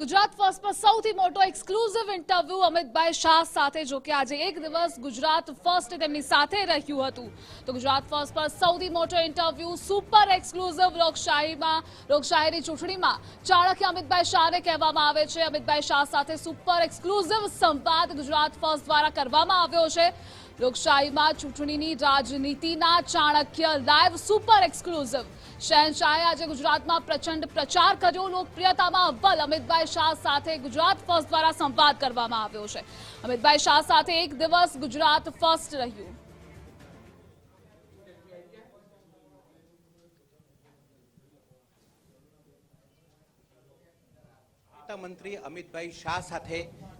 Gujarat first પર સૌથી મોટો એક્સક્લુઝિવ ઇન્ટરવ્યુ અમિતભાઈ શાહ સાથે, જો કે આજે એક દિવસ ગુજરાત ફર્સ્ટ તેમની સાથે રહ્યું હતું. તો ગુજરાત ફર્સ્ટ પર સૌથી મોટો ઇન્ટરવ્યુ સુપર એક્સક્લુઝિવ લોકશાહીમાં, લોકશાહીની ચૂંટણીમાં ચાણક્ય અમિતભાઈ શાહને કહેવામાં આવે છે. અમિતભાઈ શાહ સાથે સુપર એક્સક્લુઝિવ સંવાદ ગુજરાત ફર્સ્ટ દ્વારા કરવામાં આવ્યો છે. લોકશાહીમાં ચૂંટણીની રાજનીતિના ચાણક્ય લાઈવ સુપર એક્સક્લુઝિવ શહેનશાહે આજે ગુજરાતમાં પ્રચંડ પ્રચાર કર્યો. લોકપ્રિયતામાં અવ્વલ. અમિતભાઈ શાહ સાથે ગુજરાત ફર્સ્ટ દ્વારા સંવાદ કરવામાં આવ્યો છે. અમિતભાઈ શાહ સાથે એક દિવસ ગુજરાત ફર્સ્ટ રહ્યું. મંત્રી અમિતભાઈ શાહ સાથે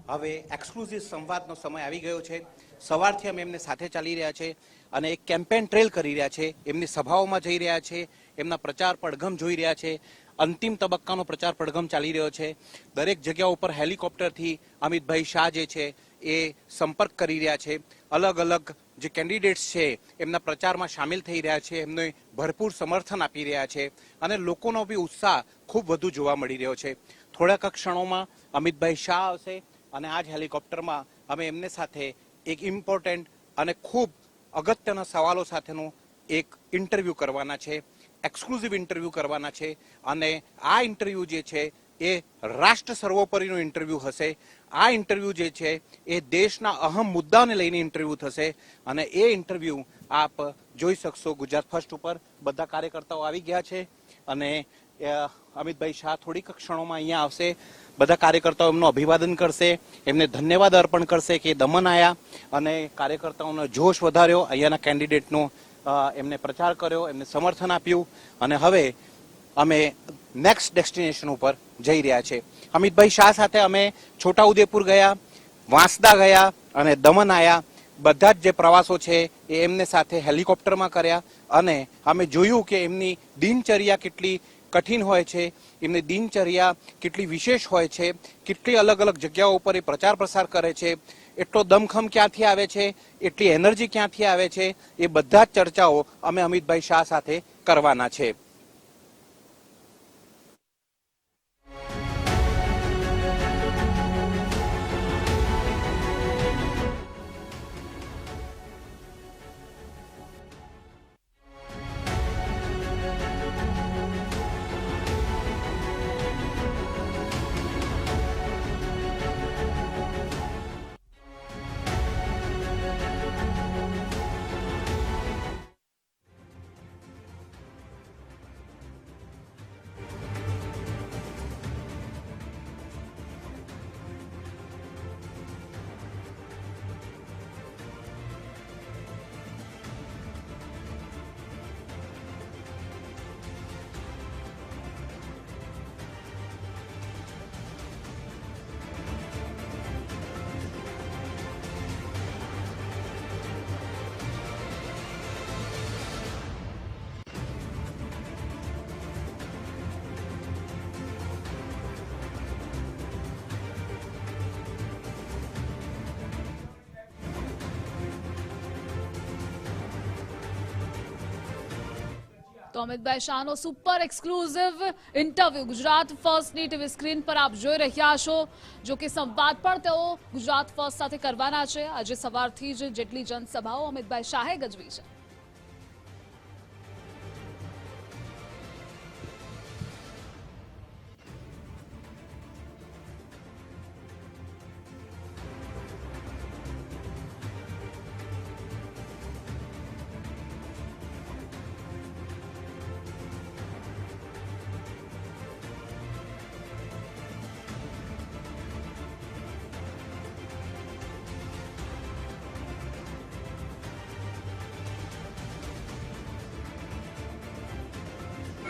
હવે એક્સક્લુઝિવ સંવાદનો સમય આવી ગયો છે. સવારથી અમે એમને સાથે ચાલી રહ્યા છે અને એક કેમ્પેન ટ્રેલ કરી રહ્યા છે. એમની સભાઓમાં જઈ રહ્યા છે. એમના પ્રચાર પડઘમ જોઈ રહ્યા છે. અંતિમ તબક્કાનો પ્રચાર પડઘમ ચાલી રહ્યો છે. દરેક જગ્યા ઉપર હેલિકોપ્ટરથી અમિતભાઈ શાહ જે છે એ સંપર્ક કરી રહ્યા છે. અલગ અલગ જે કેન્ડિડેટ્સ છે એમના પ્રચારમાં સામેલ થઈ રહ્યા છે. એમને ભરપૂર સમર્થન આપી રહ્યા છે અને લોકોનો બી ઉત્સાહ ખૂબ વધુ જોવા મળી રહ્યો છે. થોડાક ક્ષણોમાં અમિતભાઈ શાહ આવશે અને આ જ હેલિકોપ્ટરમાં અમે એમને સાથે એક ઇમ્પોર્ટન્ટ અને ખૂબ અગત્યના સવાલો સાથેનું એક ઇન્ટરવ્યૂ કરવાના છે. એક્સક્લુઝિવ ઇન્ટરવ્યૂ કરવાના છે અને આ ઇન્ટરવ્યૂ જે છે એ રાષ્ટ્ર સર્વોપરીનું ઇન્ટરવ્યૂ હશે. આ ઇન્ટરવ્યૂ જે છે એ દેશના અહમ મુદ્દાને લઈને ઇન્ટરવ્યૂ થશે અને એ ઇન્ટરવ્યૂ આપ જોઈ શકશો ગુજરાત ફર્સ્ટ ઉપર. બધા કાર્યકર્તાઓ આવી ગયા છે અને અમિતભાઈ શાહ થોડીક ક્ષણોમાં અહીંયા આવશે. બધા કાર્યકર્તાઓ એમનું અભિવાદન કરશે, એમને ધન્યવાદ અર્પણ કરશે કે દમન આયા અને કાર્યકર્તાઓનો જોશ વધાર્યો. અહીંયાના કેન્ડિડેટનો એમને પ્રચાર કર્યો, એમને સમર્થન આપ્યું અને હવે અમે નેક્સ્ટ ડેસ્ટિનેશન ઉપર જઈ રહ્યા છે. અમિતભાઈ શાહ સાથે અમે છોટાઉદેપુર ગયા, વાંસદા ગયા અને દમણ આવ્યા બધા જ જે પ્રવાસો છે એ એમને સાથે હેલિકોપ્ટરમાં કર્યા અને અમે જોયું કે એમની દિનચર્યા કેટલી કઠિન હોય છે, એમની દિનચર્યા કેટલી વિશેષ હોય છે, કેટલી અલગ અલગ જગ્યાઓ ઉપર એ પ્રચાર પ્રસાર કરે છે. એટલો દમખમ ક્યાંથી આવે છે, એટલી એનર્જી ક્યાંથી આવે છે, એ બધા જ ચર્ચાઓ અમે અમિતભાઈ શાહ સાથે કરવાના છે. તો અમિતભાઈ શાહનો સુપર એક્સક્લુઝિવ ઇન્ટરવ્યુ ગુજરાત ફર્સ્ટની ટીવી સ્ક્રીન પર આપ જોઈ રહ્યા છો, જો કે સંવાદ પણ તેઓ ગુજરાત ફર્સ્ટ સાથે કરવાના છે. આજે સવારથી જ જેટલી જનસભાઓ અમિતભાઈ શાહે ગજવી છે.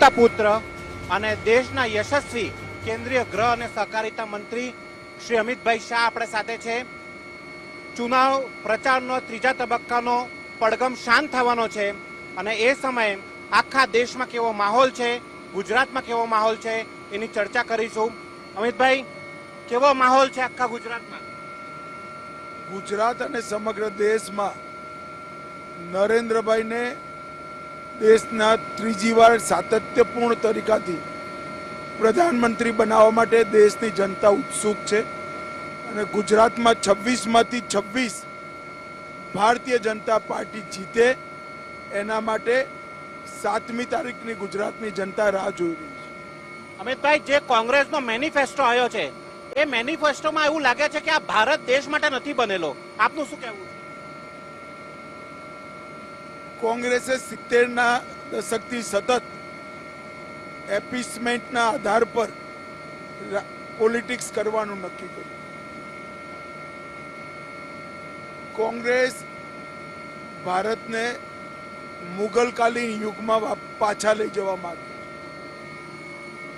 તા પુત્ર અને દેશના યશસ્વી કેન્દ્રીય ગૃહ અને સહકારિતા મંત્રી શ્રી અમિતભાઈ શાહ આપણે સાથે છે. ચુનાવ પ્રચારનો ત્રીજા તબક્કાનો પડગમ શાંત થવાનો છે અને એ સમયે આખા દેશમાં કેવો માહોલ છે, ગુજરાતમાં કેવો માહોલ છે એની ચર્ચા કરીશું. અમિતભાઈ, કેવો માહોલ છે આખા ગુજરાતમાં? ગુજરાત અને સમગ્ર દેશમાં નરેન્દ્રભાઈને દેશના ત્રીજી વાર સાતત્યપૂર્ણ તરીકાથી પ્રધાનમંત્રી બનાવવા માટે દેશની જનતા ઉત્સુક છે અને ગુજરાતમાં છવ્વીસમાંથી છવ્વીસ ભારતીય જનતા પાર્ટી જીતે એના માટે સાતમી તારીખની ગુજરાતની જનતા રાહ જોઈ રહી છે. અમિતભાઈ, જે કોંગ્રેસનો મેનિફેસ્ટો આવ્યો છે, એ મેનિફેસ્ટોમાં એવું લાગે છે કે આ ભારત દેશ માટે નથી બનેલો. આપનું શું કહેવું કોંગ્રેસે સિત્તેરના દશકથી સતત એપિસમેન્ટના આધાર પર પોલિટિક્સ કરવાનું નક્કી કર્યું. કોંગ્રેસ ભારતને મુગલકાલીન યુગમાં પાછા લઈ જવા માંગે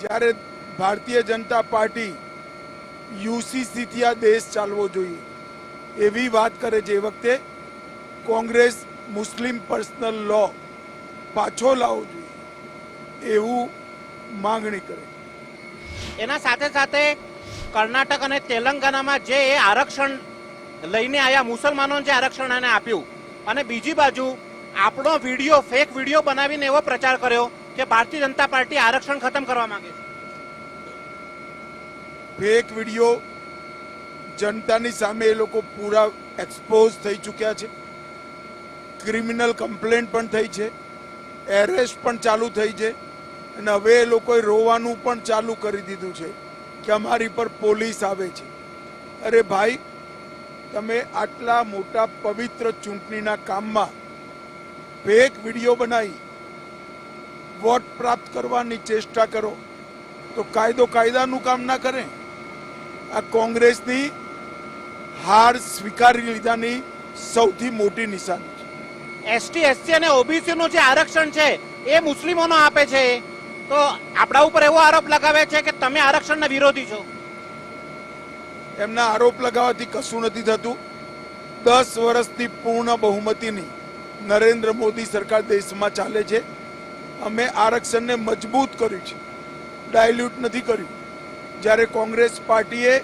જ્યારે ભારતીય જનતા પાર્ટી યુસીસીથી આ દેશ ચાલવો જોઈએ, એવી વાત કરે છે. એ વખતે કોંગ્રેસ મુસ્લિમ પર્સનલ લો પાછો લાવવો જોઈએ. એવું માંગણી કરે. એના સાથે સાથે કર્ણાટક અને તેલંગાનામાં જે એ આરક્ષણ લઈને આયા મુસલમાનોને જે આરક્ષણ એને આપ્યું. અને બીજી બાજુ આપણો વીડિયો ફેક વીડિયો બનાવીને એવો પ્રચાર કર્યો કે ભારતીય જનતા પાર્ટી આરક્ષણ ખતમ કરવા માંગે છે. ફેક વીડિયો જનતાની સામે એ લોકો પૂરા એક્સપોઝ થઈ ચૂક્યા છે. ક્રિમિનલ કમ્પ્લેન પણ થઈ છે એરેસ્ટ પણ ચાલુ થઈ છે, અને હવે એ લોકોએ રોવાનું પણ ચાલુ કરી દીધું છે કે અમારી પર પોલીસ આવે છે. અરે ભાઈ, તમે આટલા મોટા પવિત્ર ચૂંટણીના કામમાં ફેક વીડિયો બનાવી વોટ પ્રાપ્ત કરવાની ચેષ્ટા કરો, તો કાયદો કાયદાનું કામ ના કરે? આ કોંગ્રેસની હાર સ્વીકારી લીધાની સૌથી મોટી નિશાની. એસટી, એસસી અને ઓબીસીનું જે આરક્ષણ છે, એ મુસ્લિમોનો આપે છે. તો આપણા ઉપર એવો આરોપ લગાવે છે કે તમે આરક્ષણના વિરોધી છો. એમના આરોપ લગાવવાથી કશું નથી થતું. દસ વર્ષથી પૂર્ણ બહુમતીની નરેન્દ્ર મોદી સરકાર દેશમાં ચાલે છે. અમે આરક્ષણને મજબૂત કર્યું છે. ડાયલ્યુટ નથી કર્યું. જ્યારે કોંગ્રેસ પાર્ટીએ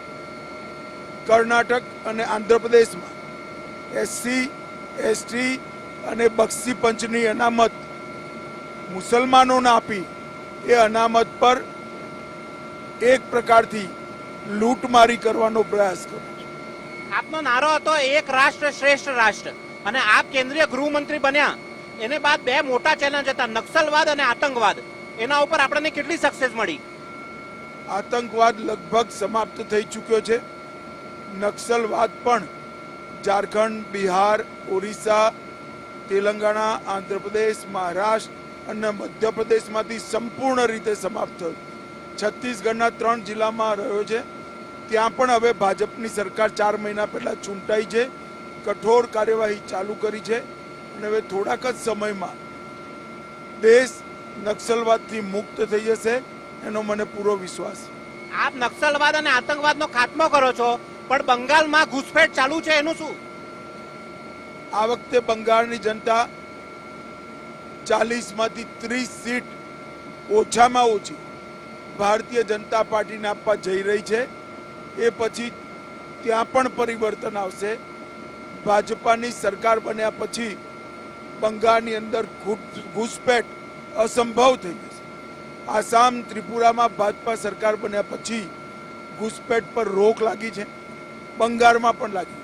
કર્ણાટક અને આંધ્રપ્રદેશમાં એસસી, એસટી અને બક્ષી પંચની અનામત મુસલમાનોને આપી. એ અનામત પર એક પ્રકારથી લૂંટમારી કરવાનો પ્રયાસ કર્યો છે. આપનો નારો હતો એક રાષ્ટ્ર શ્રેષ્ઠ રાષ્ટ્ર. અને આપ કેન્દ્રીય ગૃહમંત્રી બન્યા. એને બાદ બે મોટા ચેલેન્જ હતા નક્સલવાદ અને આતંકવાદ. એના ઉપર આપણને કેટલી સક્સેસ મળી? આતંકવાદ લગભગ સમાપ્ત થઈ ચૂક્યો છે. નક્સલવાદ પણ ઝારખંડ બિહાર ઓરિસ્સા તેલંગાણા, આંધ્રપ્રદેશ, મહારાષ્ટ્ર અને મધ્યપ્રદેશમાંથી સંપૂર્ણ રીતે સમાપ્ત થયું. છત્તીસગઢના ત્રણ જિલ્લામાં રહ્યો છે. ત્યાં પણ હવે ભાજપની સરકાર ચાર મહિના પહેલાં ચૂંટાઈ છે. કઠોર કાર્યવાહી ચાલુ કરી છે અને હવે થોડાક જ સમયમાં દેશ નક્સલવાદથી મુક્ત થઈ જશે એનો મને પૂરો વિશ્વાસ. આપ નક્સલવાદ અને આતંકવાદનો ખાત્મો કરો છો, પણ બંગાળમાં ઘૂસપેઠ ચાલુ છે એનું શું? આ વખતે બંગાળની જનતા ચાલીસમાંથી ત્રીસ સીટ ઓછામાં ઓછી ભારતીય જનતા પાર્ટીને આપવા જઈ રહી છે. એ પછી ત્યાં પણ પરિવર્તન આવશે. ભાજપાની સરકાર બન્યા પછી બંગાળની અંદર ઘૂસ- ઘૂસપેઠ અસંભવ થઈ જશે. આસામ, ત્રિપુરામાં ભાજપા સરકાર બન્યા પછી ઘૂસપેઠ પર રોક લાગી છે. બંગાળમાં પણ લાગી છે.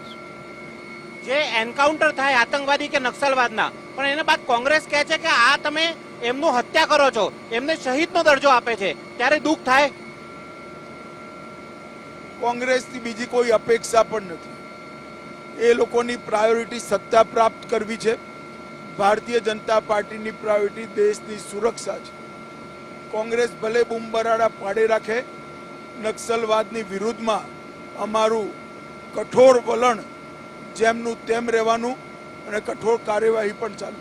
જે એન્કાઉન્ટર થાય આતંકવાદી કે નક્સલવાદના, પણ એના બાદ કોંગ્રેસ કહે છે કે આ તમે એમનું હત્યા કરો છો, એમને શહીદનો દરજ્જો આપે છે, ત્યારે દુઃખ થાય. કોંગ્રેસની બીજી કોઈ અપેક્ષા પણ નથી. એ લોકોની પ્રાયોરિટી સત્તા પ્રાપ્ત કરવી છે. ભારતીય જનતા પાર્ટીની પ્રાયોરિટી દેશની સુરક્ષા છે. કોંગ્રેસ ભલે બુમબરાડા પાડે રાખે, નક્સલવાદની વિરુદ્ધમાં અમારું કઠોર વલણ જેમનું તેમ રહેવાનું અને કઠોર કાર્યવાહી પણ ચાલુ.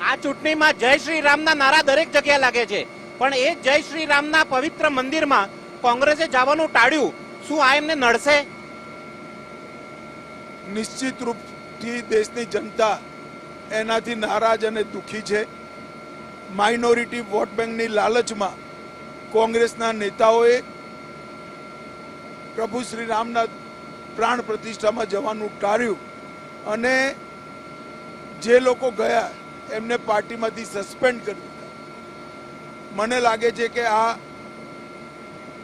આ ચૂંટણીમાં જય શ્રી રામના નારા દરેક જગ્યાએ લાગે છે. પણ એ જય શ્રી રામના પવિત્ર મંદિરમાં કોંગ્રેસે જવાનું ટાળ્યું. શું આ એમને નડશે? નિશ્ચિત રૂપથી દેશની જનતા એનાથી નારાજ અને દુઃખી છે. માઇનોરિટી વોટ બેંકની લાલચમાં કોંગ્રેસના નેતાઓએ પ્રભુ શ્રી રામના પ્રાણ પ્રતિષ્ઠામાં જવાનું ટાળ્યું. અને જે લોકો ગયા, એમને પાર્ટીમાંથી સસ્પેન્ડ કરી દીધા. મને લાગે છે કે આ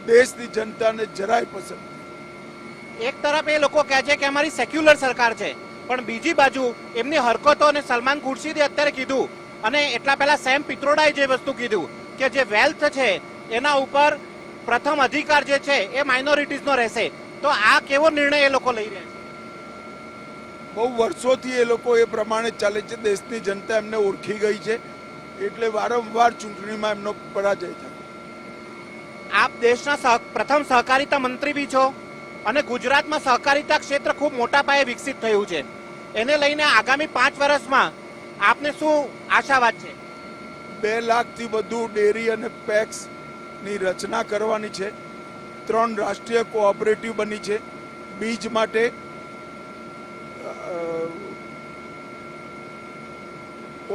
દેશની જનતાને જરાય પસંદ એક તરફ એ લોકો કહે છે કે અમારી સેક્યુલર સરકાર છે, પણ બીજી બાજુ એમની હરકતો અને સલમાન ખુરશીદે અત્યારે કીધું. અને એટલા પહેલા સેમ પિત્રોડાએ જે વસ્તુ કીધું, કે જે વેલ્થ છે, એના ઉપર પ્રથમ અધિકાર જે છે, એ માઇનોરિટીઝનો રહેશે. તો આ કેવો નિર્ણય એ લોકો લઈ રહ્યા છે? બહુ વર્ષોથી એ લોકો એ પ્રમાણે ચાલે છે. દેશની જનતા એમને ઓળખી ગઈ છે. એટલે વારંવાર ચૂંટણીમાં એમનો પરાજય થાય. આપ દેશના પ્રથમ સહકારિતા મંત્રી બી છો અને ગુજરાતમાં સહકારિતા ક્ષેત્ર ખૂબ મોટા પાયે વિકસિત થયું છે. એને લઈને આગામી પાંચ વર્ષમાં આપને શું આશાવાદ છે? બે લાખથી વધુ ડેરી અને પેક્સની રચના કરવાની છે. ત્રણ રાષ્ટ્રીય કોઓપરેટિવ બની છે. બીજ માટે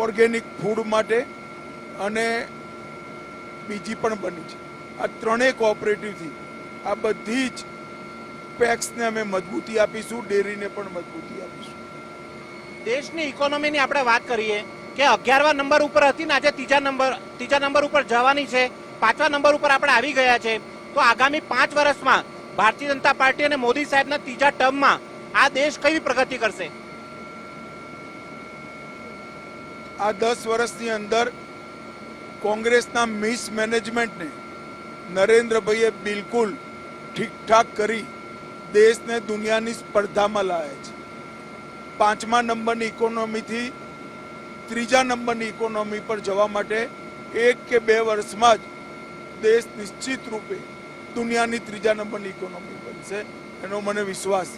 ઓર્ગેનિક ફૂડ માટે અને બીજી પણ બની છે. આ ત્રણેય કોઓપરેટિવથી આ બધી જ પેક્સને અમે મજબૂતી આપીશું, ડેરીને પણ મજબૂતી આપીશું. દેશની ઇકોનોમીની આપણે વાત કરીએ કે અગિયારવા નંબર ઉપર હતી ને આજે ત્રીજા નંબર ત્રીજા નંબર ઉપર જવાની છે. પાંચમા નંબર ઉપર આપણે આવી ગયા છે. તો આગામી પાંચ વર્ષમાં ભારતીય જનતા પાર્ટી અને મોદી સાહેબના ત્રીજા ટર્મમાં આ દેશ કેવી પ્રગતિ કરશે? આ દસ વર્ષની અંદર કોંગ્રેસના મિસમેનેજમેન્ટને નરેન્દ્રભાઈએ બિલકુલ ઠીકઠાક કરી દેશને દુનિયાની સ્પર્ધામાં લાવે છે. પાંચમા નંબરની ઇકોનોમીથી ત્રીજા નંબરની ઇકોનોમી પર જવા માટે એક કે બે વર્ષમાં જ દેશ નિશ્ચિત રૂપે દુનિયાની ત્રીજા નંબરની ઇકોનોમી બનશે એનો મને વિશ્વાસ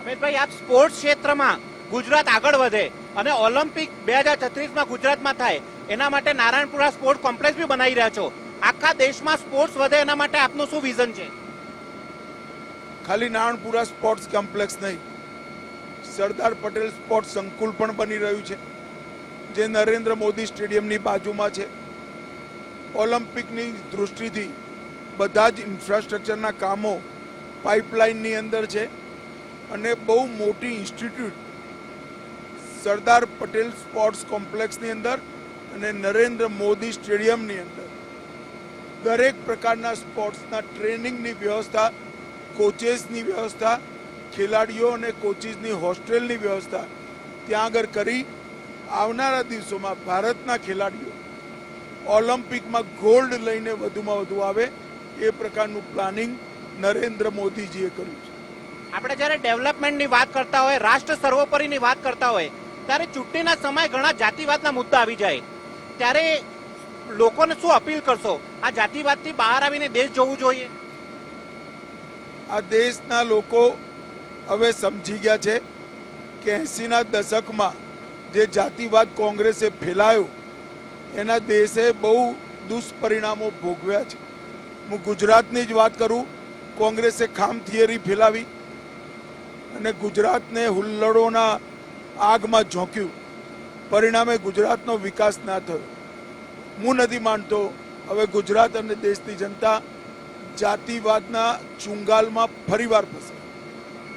અમિતભાઈ આપ સ્પોર્ટ્સ ક્ષેત્રમાં ગુજરાત આગળ વધે અને ઓલિમ્પિક બે હજાર છત્રીસમાં ગુજરાતમાં થાય એના માટે નારાયણપુરા સ્પોર્ટ્સ કોમ્પ્લેક્સ બી બનાવી રહ્યા છો. આખા દેશમાં સ્પોર્ટ્સ વધે એના માટે આપનું શું વિઝન છે? ખાલી નારાયણપુરા સ્પોર્ટ્સ કોમ્પ્લેક્સ નહીં સરદાર પટેલ સ્પોર્ટ્સ સંકુલ પણ બની રહ્યું છે જે નરેન્દ્ર મોદી સ્ટેડિયમની બાજુમાં છે. ઓલિમ્પિકની દૃષ્ટિથી બધા જ ઇન્ફ્રાસ્ટ્રક્ચરના કામો પાઇપલાઇનની અંદર છે અને બહુ મોટી ઇન્સ્ટિટ્યૂટ સરદાર પટેલ સ્પોર્ટ્સ કોમ્પ્લેક્સની અંદર અને નરેન્દ્ર મોદી સ્ટેડિયમની અંદર. દરેક પ્રકારના સ્પોર્ટ્સના ટ્રેનિંગની વ્યવસ્થા કોચેસની વ્યવસ્થા, ખેલાડીઓ અને કોચિસની હોસ્ટેલની વ્યવસ્થા ત્યાં આગળ કરી આવનારા દિવસોમાં ભારતના ખેલાડીઓ ઓલિમ્પિકમાં ગોલ્ડ લઈને વધુમાં વધુ આવે એ પ્રકારનું પ્લાનિંગ નરેન્દ્ર મોદીજીએ કર્યું છે. આપણે જ્યારે ડેવલપમેન્ટની વાત કરતા હોય રાષ્ટ્ર સર્વોપરીની વાત કરતા હોય ત્યારે ચૂંટણીના સમય ઘણા જાતિવાદના મુદ્દા આવી જાય. ત્યારે લોકોને શું અપીલ કરશો? આ જાતિવાદથી બહાર આવીને દેશ જોવું જોઈએ? આ દેશના લોકો હવે સમજી ગયા છે કે એંસીના દશકમાં જે જાતિવાદ કોંગ્રેસે ફેલાયો એના દેશે બહુ દુષ્પરિણામો ભોગવ્યા છે. હું ગુજરાતની જ વાત કરું કોંગ્રેસે ખામ થિયરી ફેલાવી અને ગુજરાતને હુલ્લડોના આગમાં ઝોંક્યું. પરિણામે ગુજરાતનો વિકાસ ના થયો. હું નથી માનતો હવે ગુજરાત અને દેશની જનતા જાતિવાદના ચુંગાલમાં ફરીવાર ફસે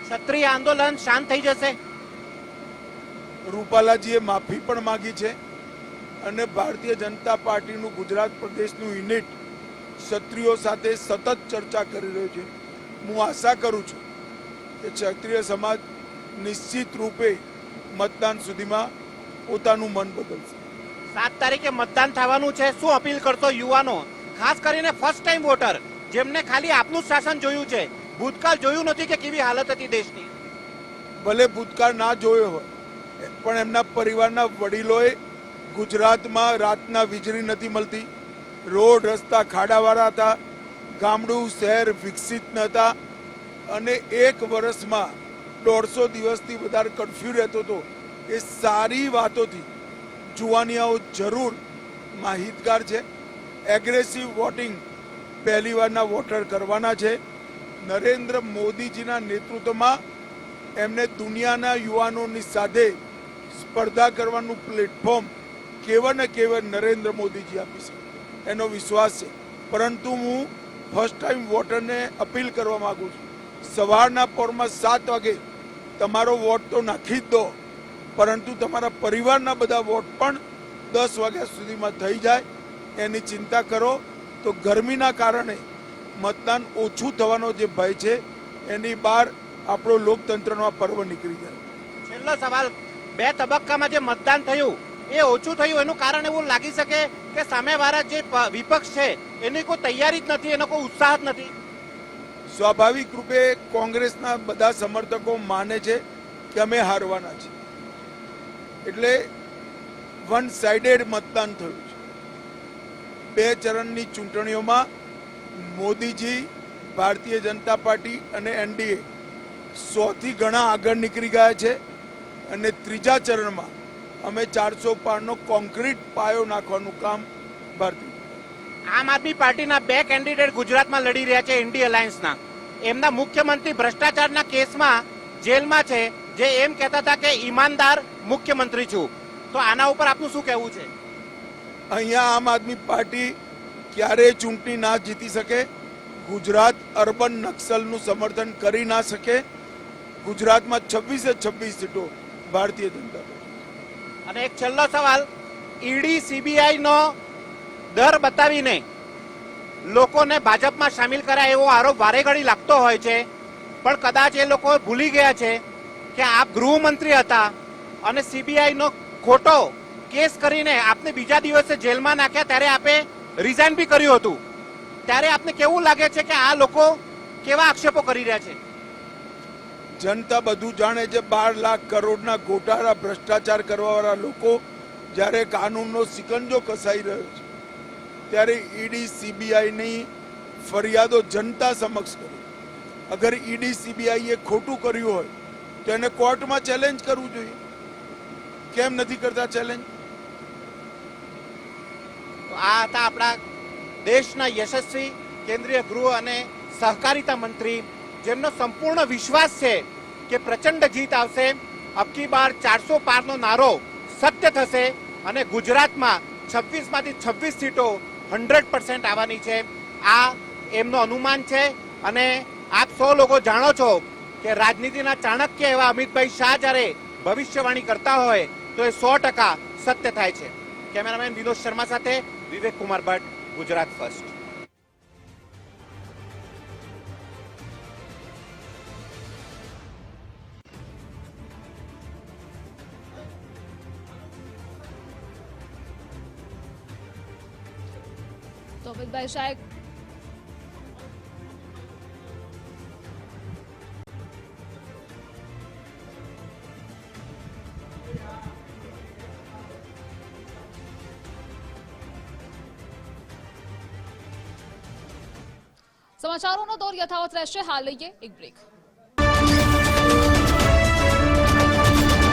ક્ષત્રિય આંદોલન શાંત થઈ જશે. રૂપાલાજીએ માફી પણ માંગી છે અને ભારતીય જનતા પાર્ટીનું ગુજરાત પ્રદેશનું યુનિટ ક્ષત્રિયો સાથે સતત ચર્ચા કરી રહ્યો છે. હું આશા કરું છું કે ક્ષત્રિય સમાજ નિશ્ચિત રૂપે મતદાન સુધીમાં પોતાનું મન બદલશે. સાત તારીખે મતદાન થવાનું છે. શું અપીલ કરતો યુવાનો? ખાસ કરીને ફર્સ્ટ ટાઈમ વોટર જેમને ખાલી આપનું શાસન જોયું છે. ભૂતકાળ જોયું નથી કે કેવી હાલત હતી દેશની. ભલે ભૂતકાળ ના જોયો હોય પણ એમના પરિવારના વડીલોએ ગુજરાતમાં રાતના વીજળી નથી મળતી. રોડ રસ્તા ખાડાવાળા હતા, ગામડું શહેર વિકસિત નહોતા અને એક વર્ષમાં દોઢસો દિવસથી વધારે કન્ફ્યુ રહેતો હતો. એ સારી વાતોથી જુવાનિયાઓ જરૂર માહિતગાર છે. એગ્રેસિવ વોટિંગ પહેલીવારના વોટર કરવાના છે. નરેન્દ્ર મોદીજીના નેતૃત્વમાં એમને દુનિયાના યુવાનોની સાથે સ્પર્ધા કરવાનું પ્લેટફોર્મ કેવળ ને કેવળ નરેન્દ્ર મોદીજી આપી શકે. એનો વિશ્વાસ છે. પરંતુ હું ફર્સ્ટ ટાઈમ વોટરને અપીલ કરવા માગું છું. સવારના પોરમાં સાત વાગે તમારો વોટ તો નાખી જ દો. પરંતુ તમારા પરિવારના બધા વોટ પણ દસ વાગ્યા સુધીમાં થઈ જાય. એની ચિંતા કરો. તો ગરમીના કારણે મતદાન ઓછું થવાનો જે ભય છે, એની બહાર આપણો લોકતંત્રનો આ પર્વ નીકળી જાય. છેલ્લો સવાલ, બે તબક્કામાં જે મતદાન થયું, એ ઓછું થયું, એનું કારણ એવું લાગી શકે કે સામેવાળા જે વિપક્ષ છે, એની કોઈ તૈયારી જ નથી, એનો કોઈ ઉત્સાહ જ નથી. સ્વાભાવિક રૂપે કોંગ્રેસના બધા સમર્થકો માને છે કે અમે હારવાના છે એટલે વન સાઇડેડ મતદાન થયું છે. બે ચરણની ચૂંટણીઓમાં મોદીજી, ભારતીય જનતા પાર્ટી અને એનડીએ સોથી ઘણા આગળ નીકળી ગયા છે અને ત્રીજા ચરણમાં અમે ચારસો પારનો કોન્ક્રીટ પાયો નાખવાનું કામ ભારતીય આમ આદમી પાર્ટીના બે કેન્ડિડેટ ગુજરાતમાં લડી રહ્યા છે ઇન્ડી અલાયન્સના એમના મુખ્યમંત્રી ભ્રષ્ટાચારના કેસમાં જેલમાં છે જે એમ કહેતા હતા કે ઈમાનદાર મુખ્યમંત્રી છું. તો આના ઉપર આપનું શું કહેવું છે? અહીંયા આમ આદમી પાર્ટી ક્યારેય ચૂંટણી ના જીતી શકે ગુજરાત અર્બન નક્સલનું સમર્થન કરી ના શકે ગુજરાતમાં છવ્વીસે છવ્વીસ સીટો ભારતીય જનતા અને એક છેલ્લો સવાલ, ઈડી સીબીઆઈ નો ડર બતાવીને લોકોને ભાજપમાં સામેલ કર્યા એવો આરોપ વારે ઘડી લાગતો હોય છે, પણ કદાચ એ લોકો ભૂલી ગયા છે કે આપ ગૃહમંત્રી હતા અને સીબીઆઈ નો ખોટો કેસ કરીને આપને બીજા દિવસે જેલમાં નાખ્યા ત્યારે આપે રિઝાઇન બી કર્યું હતું. ત્યારે આપને કેવું લાગે છે કે આ લોકો કેવા આક્ષેપો કરી રહ્યા છે? જનતા બધું જાણે છે બાર લાખ કરોડના ગોટાળા ભ્રષ્ટાચાર કરવાવાળા લોકો જ્યારે કાનૂનનો સિકંજો કસાઈ રહ્યો છે. ત્યારે ઈડી, સીબીઆઈની ફરિયાદો જનતા સમક્ષ કરી. અગર ઈડી, સીબીઆઈએ ખોટું કર્યું હોય, તો એને કોર્ટમાં ચેલેન્જ કરવું જોઈએ. કેમ નથી કરતા ચેલેન્જ? આ હતા આપણા દેશના યશસ્વી કેન્દ્રીય ગૃહ અને સહકારિતા મંત્રી જેમનો સંપૂર્ણ વિશ્વાસ છે કે પ્રચંડ જીત આવશે, અબકી બાર ચારસો પારનો નારો સત્ય થશે અને ગુજરાતમાં છવ્વીસમાંથી છવ્વીસ સીટો હંડ્રેડ પર્સન્ટ આવવાની છે. આ એમનો અનુમાન છે અને આપ સૌ લોકો જાણો છો કે રાજનીતિના ચાણક્ય એવા અમિતભાઈ શાહ જ્યારે ભવિષ્યવાણી કરતા હોય તો એ સો ટકા સત્ય થાય છે. કેમેરામેન વિનોદ શર્મા સાથે વિવેક કુમાર ભટ્ટ, ગુજરાત ફર્સ્ટ. તો અમિતભાઈ શાહે સમાચારોનો દોર યથાવત રહેશે હાલ લઈએ એક બ્રેક